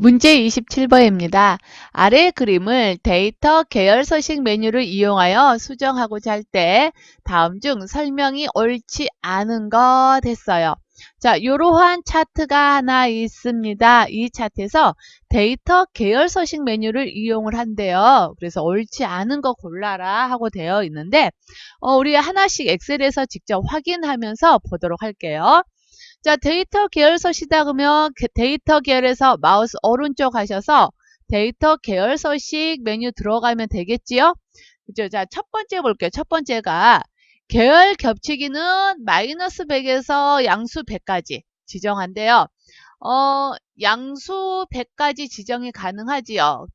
문제 27번입니다. 아래 그림을 데이터 계열 서식 메뉴를 이용하여 수정하고자 할 때 다음 중 설명이 옳지 않은 것 했어요. 자, 이러한 차트가 하나 있습니다. 이 차트에서 데이터 계열 서식 메뉴를 이용을 한대요. 그래서 옳지 않은 거 골라라 하고 되어 있는데 어, 우리 하나씩 엑셀에서 직접 확인하면서 보도록 할게요. 자, 데이터 계열서 시다 그러면 그 데이터 계열에서 마우스 오른쪽 하셔서 데이터 계열서식 메뉴 들어가면 되겠지요? 그죠? 자, 첫 번째 볼게요. 첫 번째가 계열 겹치기는 마이너스 100에서 양수 100까지 지정한대요. 어, 양수 100까지 지정이 가능하지요.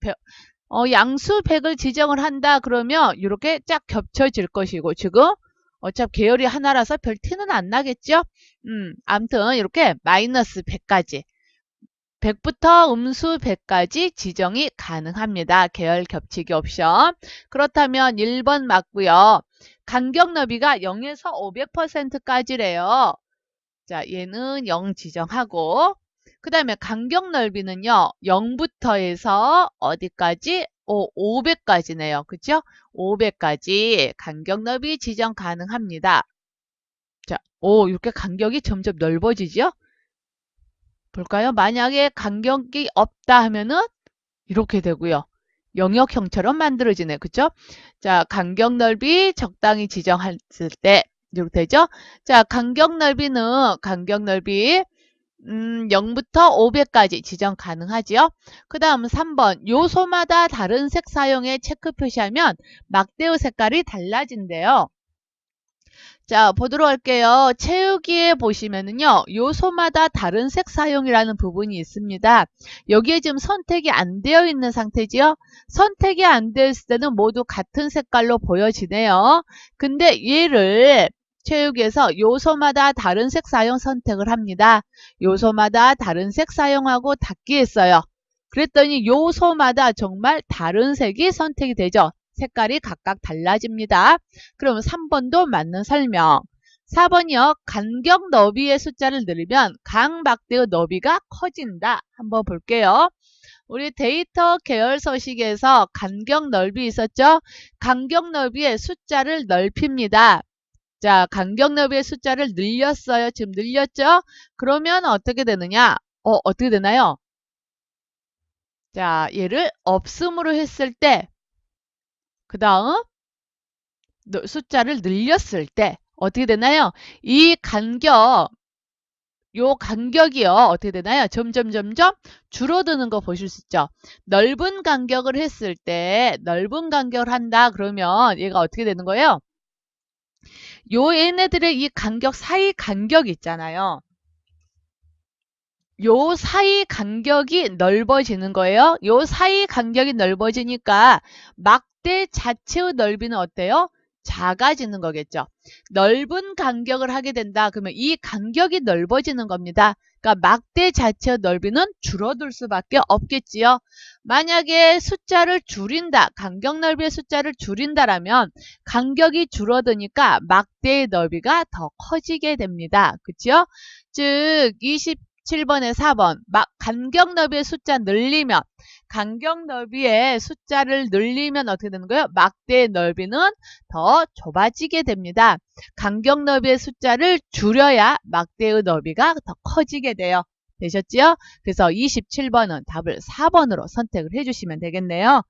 어, 양수 100을 지정을 한다 그러면 이렇게 쫙 겹쳐질 것이고 지금 어차피 계열이 하나라서 별 티는 안 나겠죠? 음, 암튼 이렇게 마이너스 100까지 100부터 음수 100까지 지정이 가능합니다. 계열 겹치기 옵션. 그렇다면 1번 맞고요. 간격 너비가 0에서 500%까지래요. 자, 얘는 0 지정하고 그 다음에 간격 넓이는요. 0부터 해서 어디까지? 오, 500까지네요. 그죠? 500까지 간격 너비 지정 가능합니다. 자, 오, 이렇게 간격이 점점 넓어지죠? 볼까요? 만약에 간격이 없다 하면은 이렇게 되고요. 영역형처럼 만들어지네. 그죠? 자, 간격 넓이 적당히 지정했을 때 이렇게 되죠? 자, 간격 넓이는 간격 넓이 음, 0부터 500까지 지정 가능하지요. 그 다음 3번 요소마다 다른 색 사용에 체크 표시하면 막대의 색깔이 달라진대요. 자 보도록 할게요. 채우기에 보시면은요. 요소마다 다른 색 사용이라는 부분이 있습니다. 여기에 지금 선택이 안 되어 있는 상태지요. 선택이 안 되어 있을 때는 모두 같은 색깔로 보여지네요. 근데 얘를 체육에서 요소마다 다른 색 사용 선택을 합니다. 요소마다 다른 색 사용하고 닫기 했어요. 그랬더니 요소마다 정말 다른 색이 선택이 되죠. 색깔이 각각 달라집니다. 그럼 3번도 맞는 설명. 4번이요. 간격 너비의 숫자를 늘리면 각 막대의 너비가 커진다. 한번 볼게요. 우리 데이터 계열 서식에서 간격 넓이 있었죠? 간격 너비의 숫자를 넓힙니다. 자, 간격 너비의 숫자를 늘렸어요. 지금 늘렸죠? 그러면 어떻게 되느냐? 어, 어떻게 되나요? 자, 얘를 없음으로 했을 때, 그 다음 숫자를 늘렸을 때 어떻게 되나요? 이 간격, 요 간격이요. 어떻게 되나요? 점점 점점 줄어드는 거 보실 수 있죠. 넓은 간격을 했을 때 넓은 간격을 한다 그러면 얘가 어떻게 되는 거예요? 요 얘네들의 이 간격 사이 간격 있잖아요. 요 사이 간격이 넓어지는 거예요. 요 사이 간격이 넓어지니까 막대 자체의 넓이는 어때요? 작아지는 거겠죠. 넓은 간격을 하게 된다. 그러면 이 간격이 넓어지는 겁니다. 그러니까 막대 자체의 넓이는 줄어들 수밖에 없겠지요. 만약에 숫자를 줄인다. 간격 넓이의 숫자를 줄인다라면 간격이 줄어드니까 막대의 넓이가 더 커지게 됩니다. 그렇죠? 즉 27번에 4번 막 간격 너비의 숫자 늘리면 간격 너비의 숫자를 늘리면 어떻게 되는 거예요? 막대의 넓이는 더 좁아지게 됩니다. 간격 너비의 숫자를 줄여야 막대의 너비가 더 커지게 돼요. 되셨지요? 그래서 27번은 답을 4번으로 선택을 해주시면 되겠네요.